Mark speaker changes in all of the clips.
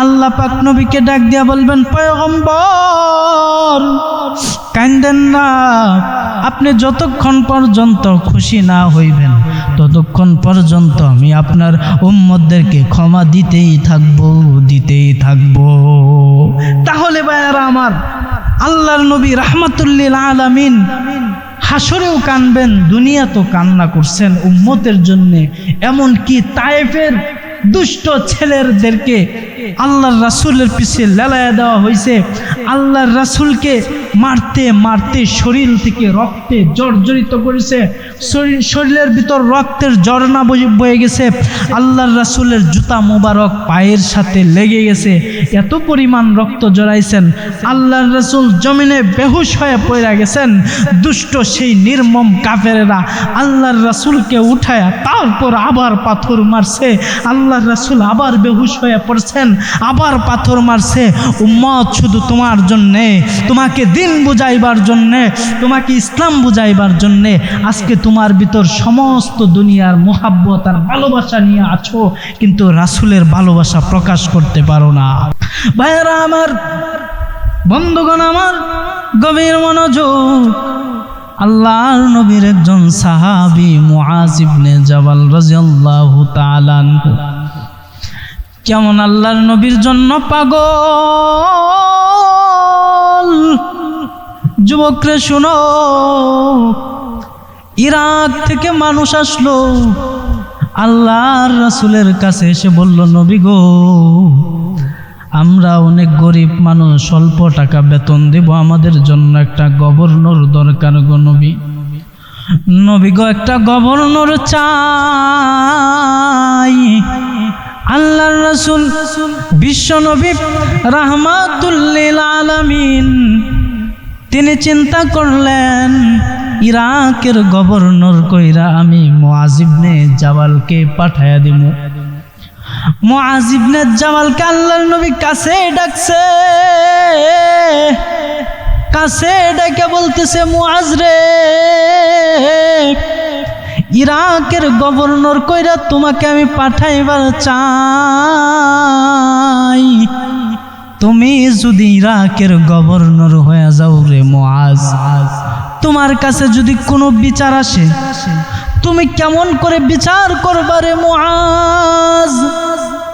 Speaker 1: আল্লাহ পাক নবীকে ডাক দিয়া বলবেন, পয়গম্বর কান্দেন না, আপনি যতক্ষণ পর্যন্ত খুশি না হইবেন, ততক্ষণ পর্যন্ত আমি আপনার উম্মতদেরকে ক্ষমা দিতেই থাকব দিতেই থাকব। তাহলে ভাইয়ারা আমার, আল্লাহর নবী রাহমাতুল্লিল আলামিন হাসরেও কানবেন দুনিয়া তো কান্না করছেন উম্মতের জন্যে। এমন কি তায়েফের দুষ্ট ছেলেদেরকে আল্লাহর রাসুলের পিছিয়ে লেলায়া দেওয়া হয়েছে আল্লাহর রাসূলকে মারতে মারতে শরীর থেকে রক্তে জর্জরিত করেছে। শরীর- শরীরের ভিতর রক্তের ঝর্ণা বয়ে- গেছে। আল্লাহর রাসূলের জুতা মোবারক পায়ের সাথে লেগে গেছে। এত পরিমাণ রক্ত জড়াইছেন। আল্লাহর রাসূল জমিনে বেহুশ হয়ে পড়ে গেছেন। দুষ্ট সেই নির্মম কাফেরেরা আল্লাহর রাসূলকে উঠায় তারপর আবার পাথর মারছে। আল্লাহর রাসূল আবার বেহুশ হয়ে পড়ছেন। আবার পাথর মারছে। উম্মত শুধু তোমার জন্যে। তোমাকে দিন বুঝাইবার জন্যে, তোমাকে ইসলাম বুঝাইবার জন্যে, আজকে তোমার ভিতর সমস্ত দুনিয়ার মোহাব্বত আর ভালোবাসা নিয়ে আছো, কিন্তু রাসূলের ভালোবাসা প্রকাশ করতে পারো না। ভাইয়েরা আমার, বন্ধুগণ আমার, গভীর মনোযোগ। আল্লাহর নবীর একজন সাহাবি মুআজ ইবনে জাবাল রাদিয়াল্লাহু তাআলা কেমন আল্লাহর নবীর জন্য পাগল? যুবকরে শুনো। ইরাক থেকে মানুষ আসলো। আল্লাহর রাসূলের কাছে এসে বলল, নবী গো, আমরা অনেক গরিব মানুষ, অল্প টাকা বেতন দেব, আমাদের জন্য একটা গভর্নর দরকার গো নবী। নবী গো, একটা গভর্নর চাই। আল্লাহর রাসূল, বিশ্ব নবী রাহমাতুল্লিল আলামিন তিনি চিন্তা করলেন, ইরাকের গভর্নর কইরা আমি মুআজিবনে জাবালকে পাঠায়া দিমু। মুআজিবনে জামালকে আল্লাহর নবী কাছে ডাকছে। কাছে ডেকে বলতেছে, মুআজ রে, ইরাকের গভর্নর কইরা তোমাকে আমি পাঠাইবার চাই। তুমি যদি ইরাকের গভর্নর হয়ে যাও রে মুআজ, তোমার কাছে যদি কোনো বিচার আসে, তুমি কেমন করে বিচার করবা রে মুআজ?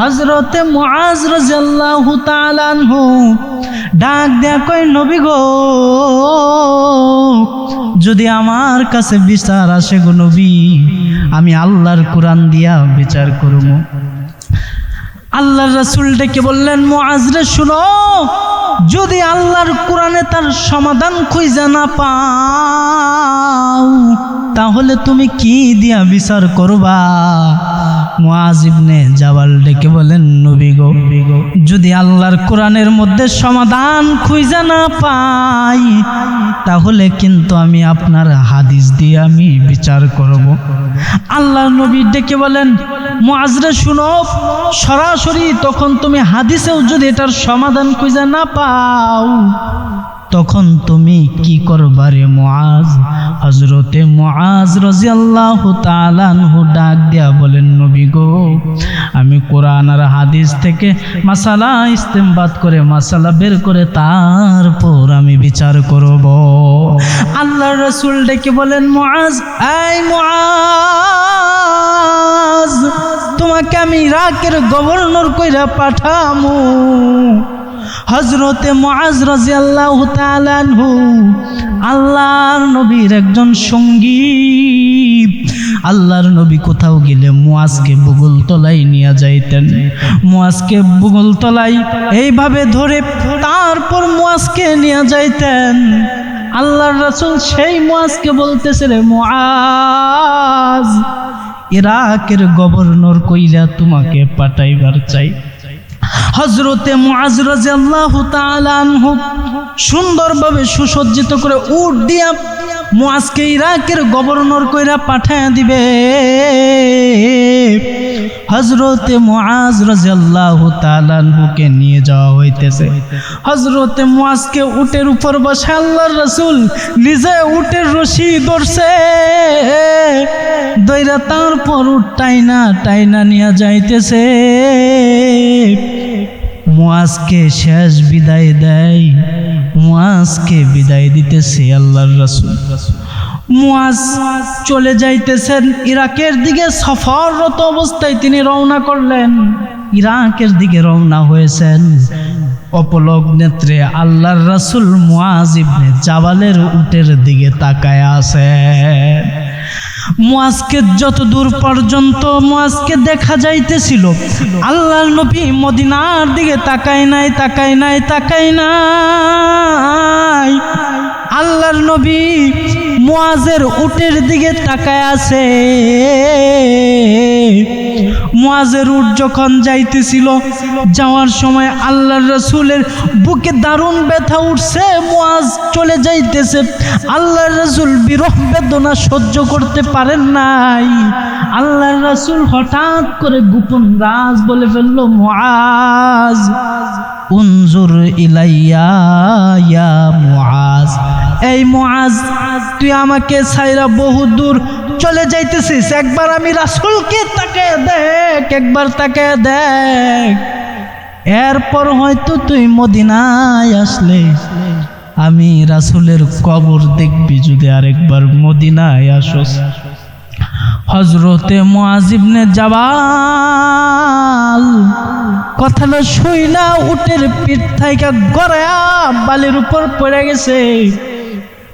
Speaker 1: হজরতে মুআজ রাদিয়াল্লাহু তাআলা আনহু ডাক দেয়া কই নবী গো, যদি আমার কাছে বিচার আসে গো নবী, আমি আল্লাহর কোরআন দিয়া বিচার করব আল্লাহর রাসুল ডেকে বললেন মোয়াজরে শুনো, যদি আল্লাহর কোরআনে তার সমাধান খুঁজে না পাও, তাহলে তুমি কি দিয়া বিচার করবা? মুআজ ইবনে জাবাল ডেকে বলেন, নবী গো, যদি আল্লাহর কোরআনের মধ্যে সমাধান খুঁজে না পাই, তাহলে কিন্তু আমি আপনার হাদিস দিয়ে আমি বিচার করব। আল্লাহ নবী ডেকে বলেন, মুআজরে শুনো, সরাসরি তখন তুমি হাদিসেও যদি এটার সমাধান খুঁজে না পাও তখন তুমি কি করবা রে মুআজ? হজরতে মুআজ রাদিয়াল্লাহু তাআলা আনহু ডাক দিয়া বলেন, নবী গো, আমি কোরআন আর হাদিস থেকে মাসালা ইস্তেমবাদ করে মাসালা বের করে তারপর আমি বিচার করব। আল্লাহ রসুল ডেকে বলেন, মুআজ আই মুআজ, তোমাকে আমি ইরাকের গভর্নর কইরা পাঠামু। হজরতে রাদিয়াল্লাহু তাআলা আনহু, আল্লাহর নবীর একজন সঙ্গী। আল্লাহর নবী কোথাও গেলে মুআজকে বুগল তলাই নিয়ে যাইতেন। মুআজকে বুগল তলাই এইভাবে ধরে তারপর মুআজকে নিয়ে যাইতেন। আল্লাহর রাসূল সেই মুআজকে বলতেছে রে মুআজ, ইরাকের গভর্নর কইলা তোমাকে পাঠাইবার চাই। হজরতে মুআজ রাদিয়াল্লাহু তাআলা সুন্দরভাবে সুসজ্জিত করে উট দিয়া মুআজকে ইরাকের গভর্নর কইরা পাঠায় দিবে। হজরতে মুআজ রাদিয়াল্লাহু তাআলা আনহুকে নিয়ে যাওয়া হইতেছে। হজরতে মুআজকে উটের উপর বসে আল্লাহর রাসূল নিজে উটের রশি ধরছে। দইরা তারপর উট টাইনা টাইনা নিয়ে যাইতেছে। মুয়াজকে শেষ বিদায় দেয়। মুয়াজকে বিদায় দিতেছে আল্লাহর রাসূল। মুয়াজ চলে যাইতেছেন ইরাকের দিকে। সফররত অবস্থায় তিনি রওনা করলেন। ইরাকের দিকে রওনা হয়েছেন। অপলক নেত্রে আল্লাহর রাসূল মুয়াজ ইবনে জাবালের উটের দিকে তাকায় আছেন। মুয়াজকে যত দূর পর্যন্ত মুয়াজকে দেখা যাইতেছিল, আল্লাহর নবী মদিনার দিকে তাকায় নাই তাকায় নাই তাকায় নাই। আল্লাহর নবী মুয়াজের উটের দিকে তাকায় আছে। মুয়াজের উট যখন যাইতেছিল, যাওয়ার সময় আল্লাহর রসুলের বুকে দারুণ ব্যথা উঠছে। মুয়াজ চলে যাইতেছে। আল্লাহর রসুল বিরহ বেদনা সহ্য করতে পারেন নাই। আল্লাহর রসুল হঠাৎ করে গোপন রাজ বলে ফেলল মুআজ উনজুর ইলাইয়া, ইয়া মুআজ এই মুআজ, তুই আমাকে ছাইরা বহু দূর চলে যাইতেছিস। একবার আমি রাসূলকে তাকে দেখ, একবার তাকে দেখ। এরপর হয়তো তুই মদিনায় আসলে। আমি রাসূলের কবর দেখবি যদি আরেকবার মদিনায় আসস। হজরতে মুআজিবনে জাবাল কথাটা শুই না উটের পিঠ থাইকা গড়ায়া বালির উপর পড়ে গেছে।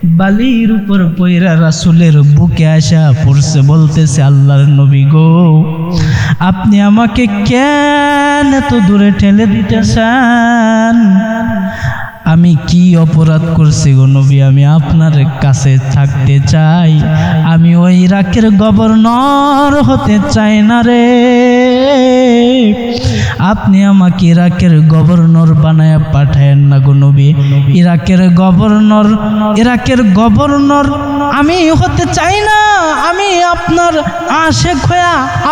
Speaker 1: বালির উপর পয়রা রাসুলের বুকে আসা পড়ছে, বলতেছে আল্লাহর নবী গো, আপনি আমাকে কেন এত দূরে ঠেলে দিতে দিতেছেন? আমি কি অপরাধ করছি গো নবী? আমি আপনার কাছে থাকতে চাই। আমি ওই ইরাকের গভর্নর হতে চাই না রে। আপনি আমাকে ইরাকের গভর্নর বানায় পাঠায়েন না গো নবী। ইরাকের গভর্নর ইরাকের গভর্নর আমি হতে চাই না। আমি আপনার আশেক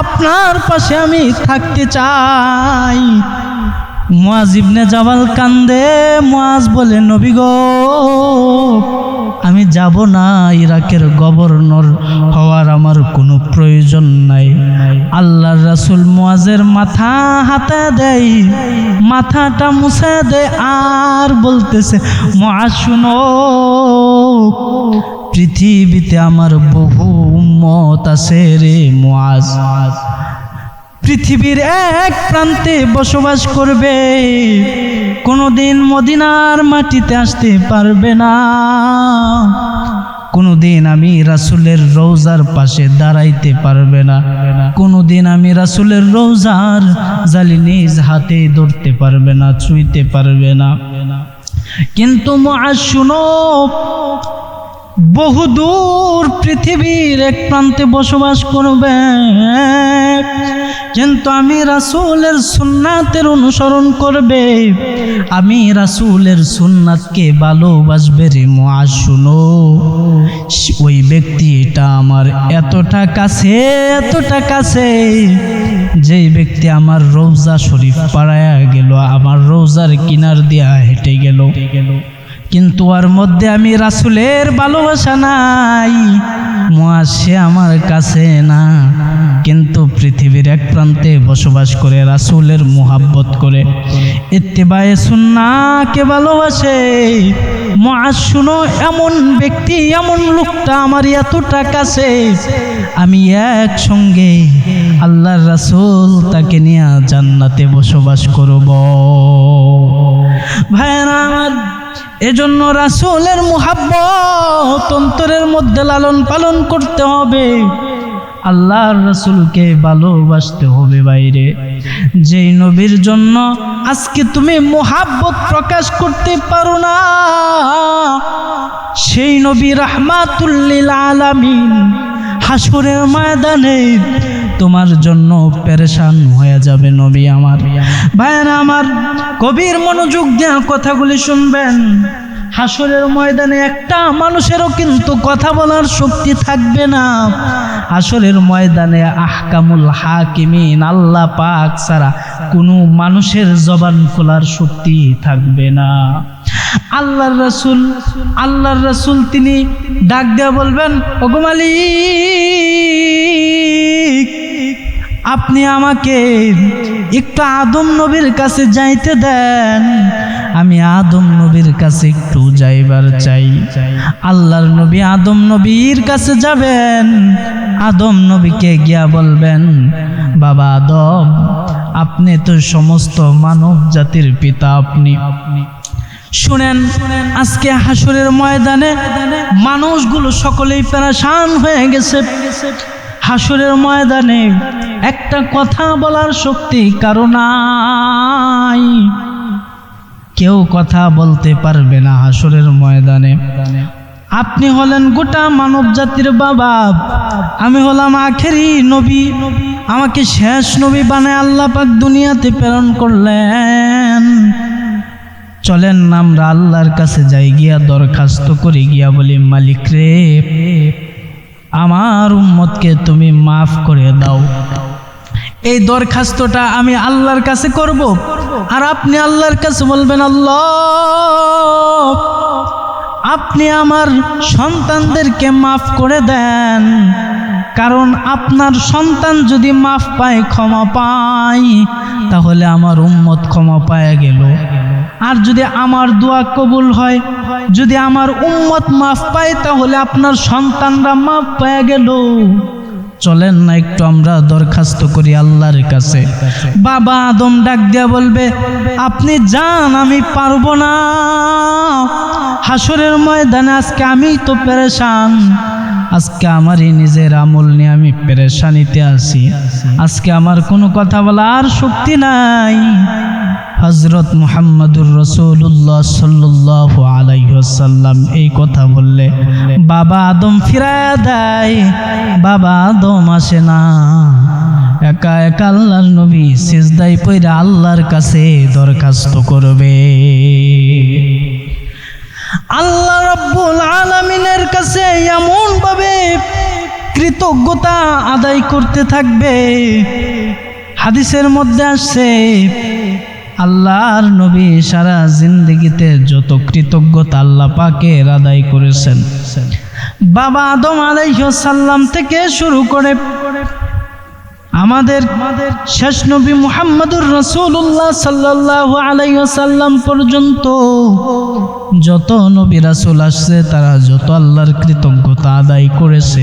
Speaker 1: আপনার পাশে আমি থাকতে চাই। মুয়াজ ইবনে জাবাল কান্দে। মুয়াজ বলে, নবী গো, আমি যাব না ইরাকের গভর্নর হওয়ার আমার কোনো প্রয়োজন নাই। আল্লাহর রাসুল মুয়াজের মাথা হাতে দেয়, মাথাটা মুছে দেয় আর বলতেছে, মুয়াজ, শুনো, পৃথিবীতে আমার বহু উম্মত আছে রে মুয়াজ। পৃথিবীর এক প্রান্তে বসবাস করবে। কোনোদিন মদিনার মাটিতে আসতে পারবে না। কোনোদিন আমি রাসুলের রৌজার পাশে দাঁড়াইতে পারবে না। কোনোদিন আমি রাসুলের রৌজার জালি নিজ হাতে ধরতে পারবে না, ছুঁইতে পারবে না। কিন্তু শুনো বহুদূর পৃথিবীর এক প্রান্তে বসবাস করবে। কিন্তু আমি রাসূলের সুন্নাতের অনুসরণ করবে। আমি রাসূলের সুন্নাতকে ভালোবাসবে রে মুআজ শুনো। ওই ব্যক্তি এটা আমার এতটা কাছে এতটা কাছে যেই ব্যক্তি আমার রোজা শরীফ পাড়ায়া গেল, আমার রোজার কিনার দিয়া হেঁটে গেল। কিন্তু ওর মধ্যে আমি রাসুলের ভালোবাসা নাই। মুয়াজ সে আমার কাছে না। কিন্তু পৃথিবীর এক প্রান্তে বসবাস করে, রাসুলের মোহাব্বত করে। ইত্তেবায়ে সুন্নাকে ভালোবাসে। শুনো এমন ব্যক্তি, এমন লোকটা আমার এতটা কাছে। আমি একসঙ্গে আল্লাহর রাসূল তাকে নিয়ে জান্নাতে বসবাস করব। ভাইরা আমার, এজন্য রাসূলের মুহাব্বত অন্তরের মধ্যে লালন পালন করতে হবে। আল্লাহর রসুলকে ভালোবাসতে হবে বাইরে। যেই নবীর জন্য আজকে তুমি মোহাব্বত প্রকাশ করতে পারো না, সেই নবী রাহমাতুল্লিল আলামিন হাসরের ময়দানে তোমার জন্য পেরেশান হয়ে যাবে নবী আমার। ভাইয়েরা আমার কবির মনোযোগ দেওয়া কথাগুলি শুনবেন। হাসরের ময়দানে একটা মানুষেরও কিন্তু কথা বলার শক্তি থাকবে না। হাসরের ময়দানে আহকামুল হাকিমিন, আল্লাহ পাক ছাড়া কোনো মানুষের জবান খোলার শক্তি থাকবে না। আল্লাহর রাসূল আল্লাহর রাসূল তিনি ডাক দেয়া বলবেন, ওগো মালিক, আপনি আমাকে একটু আদম নবীর কাছে যাইতে দেন। আমি আদম নবীর কাছে একটু যাইবার চাই। আল্লাহর নবী আদম নবীর কাছে যাবেন, আদম নবীকে গিয়া বলবেন, বাবা আদম, আপনি তো সমস্ত মানব জাতির পিতা আপনি। শুনেন, আজকে হাসুরের ময়দানে মানুষগুলো সকলেই পেরেশান হয়ে গেছে। হাসুরের ময়দানে একটা কথা বলার শক্তি কারণাই কেউ কথা বলতে পারবে না হাসুরের ময়দানে। আপনি হলেন গোটা মানব জাতির বাবা। আমি হলাম আখেরি নবী। আমাকে শেষ নবী বানায় আল্লাহ পাক দুনিয়াতে প্রেরণ করলেন। চলেন আমরা আল্লাহর কাছে যাই গিয়া দরখাস্ত করে গিয়া বলি, মালিক রে, আমার উম্মতকে তুমি মাফ করে দাও। এই দরখাস্তটা আমি আল্লাহর কাছে করব। আর আপনি আল্লাহর কাছে বলবেন, আল্লাহ, আপনি আমার সন্তানদেরকে মাফ করে দেন। কারণ আপনার সন্তান যদি মাফ পায়, ক্ষমা পায়, তাহলে আমার উম্মত ক্ষমা পায় গেল। আর যদি আমার দোয়া কবুল হয়, যদি আমার উম্মত মাফ পায়, তাহলে আপনার সন্তানরা মাফ পায় গেল। চলেন না একটু আমরা দরখাস্ত করি আল্লাহর কাছে। বাবা আদম ডাক দিয়া বলবে, আপনি যান, আমি পারব না। হাসরের ময়দানে আজকে আমি তো পেরেশান। আজকে আমারই নিজের আমল নিয়ে আমি পেরেশানিতে আছি। আজকে আমার কোনো কথা বলার শক্তি নাই। হজরত মুহাম্মদুর রসুল্লাহ সাল্লাহ আলাইসাল্লাম এই কথা বললে, বাবা আদম ফিরায় দেয়, বাবা আদম আসে না। একা একা আল্লাহর নবী সিজদাই পইরা আল্লাহর কাছে দরখাস্ত করবে। আল্লাহ রব্বুল আলমিনের কাছে এমন ভাবে কৃতজ্ঞতা আদায় করতে থাকবে। হাদিসের মধ্যে আসছে আল্লাহর নবী সারা জিন্দগিতে যত কৃতজ্ঞতা আল্লাহ পাকের আদায় করেছেন। বাবা আদম আলাইসাল্লাম থেকে শুরু করে আমাদের শেষ নবী মুহাম্মদুর রসুল্লাহ সাল্লাহ আলাইসাল্লাম পর্যন্ত যত নবী রাসুল আসছে, তারা যত আল্লাহর কৃতজ্ঞতা আদায় করেছে।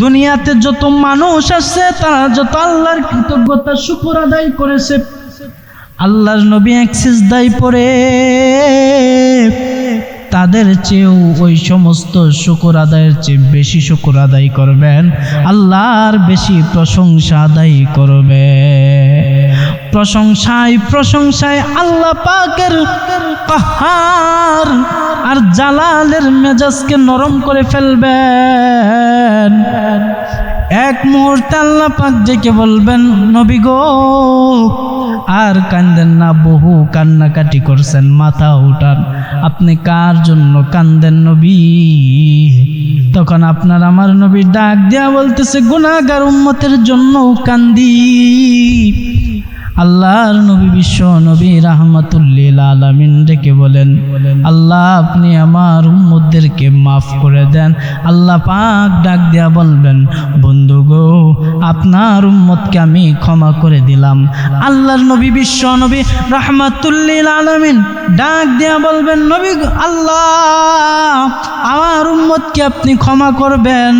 Speaker 1: দুনিয়াতে যত মানুষ আসছে, তারা যত আল্লাহর কৃতজ্ঞতা শুকুর আদায় করেছে। আল্লাহর নবী অ্যাক্সিস দায় পরে তাদের চেয়েও ওই সমস্ত শুকর আদায়ের চেয়ে বেশি শুকর আদায় করবেন। আল্লাহর বেশি প্রশংসা আদায় করবে প্রশংসায় প্রশংসায় আল্লাহ পাকের পাহাড় আর জালালের মেজাজকে নরম করে ফেলবেন। এক মুহূর্তে আল্লাহ পাক ডেকে বলবেন, নবী গো আর কান্দেন না, বহু কান্নাকাটি করছেন, মাথা উঠান। আপনি কার জন্য কান্দেন নবী? তখন আপনার আমার নবী ডাক দেয়া বলতেছে গুনাগার উন্মতের জন্য কান্দি। আল্লাহর নবী বিশ্ব নবী রাহমাতুল্লিল আলামিন ডেকে বলেন, আল্লাহ, আপনি আমার উম্মতদেরকে মাফ করে দেন। আল্লাহ পাক ডাক দিয়া বলবেন, বন্ধু গো, আপনার উম্মতকে আমি ক্ষমা করে দিলাম। আল্লাহর নবী বিশ্ব নবী রাহমাতুল্লিল আলামিন ডাক দিয়া বলবেন, নবী আল্লাহ, আমার উম্মতকে আপনি ক্ষমা করবেন।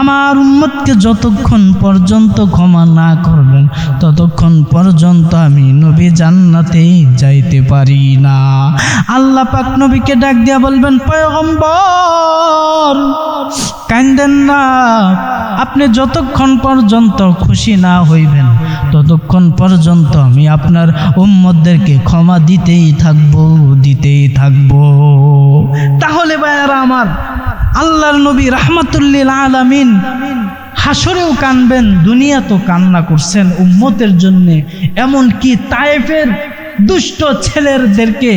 Speaker 1: আমার উম্মতকে যতক্ষণ পর্যন্ত ক্ষমা না করবেন, ততক্ষণ পর্যন্ত আমি নবী জান্নাতে যাইতে পারি না। আল্লাহ পাক নবীকে ডাক দিয়া বলবেন, পয়গম্বর কান্দেন না, আপনি যতক্ষণ পর্যন্ত খুশি না হইবেন, ততক্ষণ পর্যন্ত আমি আপনার উম্মতদেরকে ক্ষমা দিতেই থাকব দিতেই থাকব। তাহলে ভাইয়ারা আমার, আল্লাহর নবী রাহমাতুল্লিল আলামিন হাসরেও কানবেন দুনিয়া তো কান্না করছেন। উম্মতের জন্যে এমনকি তায়েফের দুষ্ট ছেলেদেরকে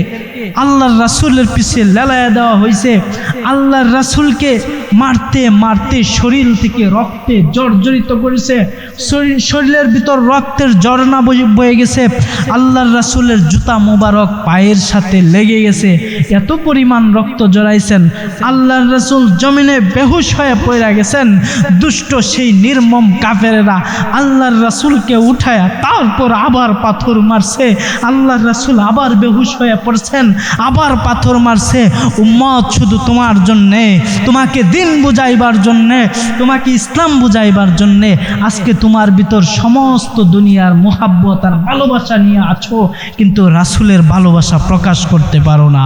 Speaker 1: আল্লাহর রাসুলের পিছে লেলায়া দেওয়া হয়েছে আল্লাহর রাসূলকে মারতে মারতে শরীর থেকে রক্তে জর্জরিত করেছে। শরীর- শরীরের ভিতর রক্তের ঝর্ণা বয়ে- বয়ে গেছে। আল্লাহর রাসূলের জুতা মোবারক পায়ের সাথে লেগে গেছে। এত পরিমাণ রক্ত জড়াইছেন। আল্লাহর রাসূল জমিনে বেহুশ হয়ে পড়ে গেছেন। দুষ্ট সেই নির্মম কাফেরেরা আল্লাহর রাসূলকে উঠায় তারপর আবার পাথর মারছে। আল্লাহর রাসূল আবার বেহুশ হয়ে পড়ছেন। আবার পাথর মারছে। উম্মত শুধু তোমার জন্যে, তোমাকে দিন বুঝাইবার জন্যে, তোমাকে ইসলাম বুঝাইবার জন্যে, আজকে তোমার ভিতর সমস্ত দুনিয়ার মোহাব্বত আর ভালোবাসা নিয়ে আছো, কিন্তু রাসুলের ভালোবাসা প্রকাশ করতে পারো না।